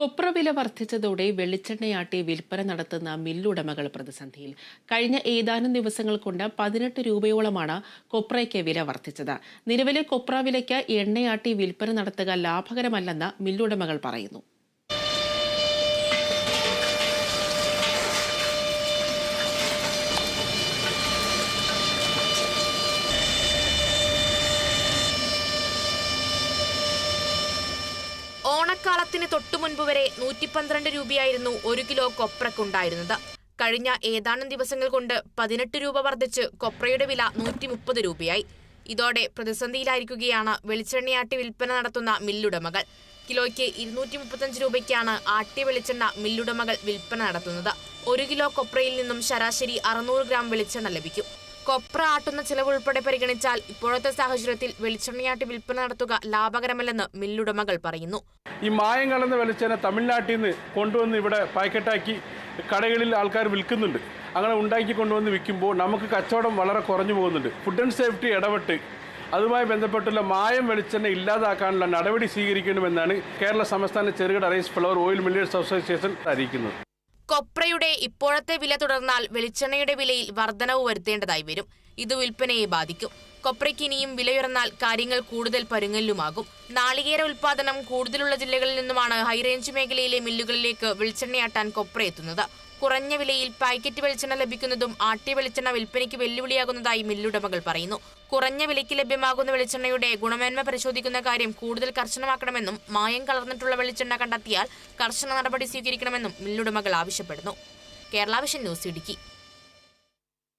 കൊപ്ര വില വർദ്ധിച്ചതോടെ വെളിച്ചെണ്ണയാട്ടി വിൽപ്പന നടത്തുന്ന മില്ലുടമകൾ പ്രതിസന്ധിയിൽ. കഴിഞ്ഞ ഏതാനും ദിവസങ്ങൾ കൊണ്ട് പതിനെട്ട് രൂപയോളമാണ് കൊപ്രയ്ക്ക് വില വർദ്ധിച്ചത്. നിലവിലെ കൊപ്ര വിലയ്ക്ക് എണ്ണയാട്ടി വിൽപ്പന നടത്തുക ലാഭകരമല്ലെന്ന് മില്ലുടമകൾ പറയുന്നു. ഓണക്കാലത്തിന് തൊട്ടു മുൻപ് വരെ നൂറ്റി പന്ത്രണ്ട് രൂപയായിരുന്നു ഒരു കിലോ കൊപ്രക്കുണ്ടായിരുന്നത്. കഴിഞ്ഞ ഏതാനും ദിവസങ്ങൾ കൊണ്ട് പതിനെട്ട് രൂപ വർദ്ധിച്ച് കൊപ്രയുടെ വില നൂറ്റി മുപ്പത് രൂപയായി. ഇതോടെ പ്രതിസന്ധിയിലായിരിക്കുകയാണ് വെളിച്ചെണ്ണയാട്ടി വിൽപ്പന നടത്തുന്ന മില്ലുടമകൾ. കിലോയ്ക്ക് ഇരുന്നൂറ്റി മുപ്പത്തഞ്ച് രൂപയ്ക്കാണ് ആട്ടി വെളിച്ചെണ്ണ മില്ലുടമകൾ വിൽപ്പന നടത്തുന്നത്. ഒരു കിലോ കൊപ്രയിൽ നിന്നും ശരാശരി അറുന്നൂറ് ഗ്രാം വെളിച്ചെണ്ണ ലഭിക്കും. കൊപ്ര ആട്ടുന്ന ചിലവ് ഉൾപ്പെടെ പരിഗണിച്ചാൽ ഇപ്പോഴത്തെ സാഹചര്യത്തിൽ വെളിച്ചെണ്ണയാട്ടി വിൽപ്പന നടത്തുക ലാഭകരമല്ലെന്ന് മില്ലുടമകൾ പറയുന്നു. ഈ മായം കലർന്ന വെളിച്ചെണ്ണ തമിഴ്നാട്ടിൽ നിന്ന് കൊണ്ടുവന്ന് ഇവിടെ പാക്കറ്റാക്കി കടകളിൽ ആൾക്കാർ വിൽക്കുന്നുണ്ട്. അങ്ങനെ ഉണ്ടാക്കി കൊണ്ടുവന്ന് വിൽക്കുമ്പോൾ നമുക്ക് കച്ചവടം വളരെ കുറഞ്ഞു പോകുന്നുണ്ട്. ഫുഡ് ആൻഡ് സേഫ്റ്റി ഇടപെട്ട് അതുമായി ബന്ധപ്പെട്ടുള്ള മായം വെളിച്ചെണ്ണ ഇല്ലാതാക്കാനുള്ള നടപടി സ്വീകരിക്കണമെന്നാണ് കേരള സംസ്ഥാന ചെറുകിട rice flour oil millers association അറിയിക്കുന്നത്. കൊപ്രയുടെ ഇപ്പോഴത്തെ വില തുടർന്നാൽ വെളിച്ചെണ്ണയുടെ വിലയിൽ വർധനവ് വരുത്തേണ്ടതായി വരും. ഇത് വിൽപ്പനയെ ബാധിക്കും. കൊപ്രയ്ക്ക് ഇനിയും വിലയുയർന്നാൽ കാര്യങ്ങൾ കൂടുതൽ പരുങ്ങല്ലുമാകും. നാളികേര ഉൽപാദനം കൂടുതലുള്ള ജില്ലകളിൽ നിന്നുമാണ് ഹൈറേഞ്ച് മേഖലയിലെ മില്ലുകളിലേക്ക് വെളിച്ചെണ്ണയാട്ടാൻ കൊപ്ര എത്തുന്നത്. കുറഞ്ഞ വിലയിൽ പാക്കറ്റ് വെളിച്ചെണ്ണ ലഭിക്കുന്നതും ആട്ടി വെളിച്ചെണ്ണ വിൽപ്പനയ്ക്ക് വെല്ലുവിളിയാകുന്നതായി മില്ലുടമകൾ പറയുന്നു. കുറഞ്ഞ വിലയ്ക്ക് ലഭ്യമാകുന്ന വെളിച്ചെണ്ണയുടെ ഗുണമേന്മ പരിശോധിക്കുന്ന കാര്യം കൂടുതൽ കർശനമാക്കണമെന്നും മായം കലർന്നിട്ടുള്ള വെളിച്ചെണ്ണ കണ്ടെത്തിയാൽ കർശന നടപടി സ്വീകരിക്കണമെന്നും മില്ലുടമകൾ ആവശ്യപ്പെടുന്നു. Kerala vision news Idukki.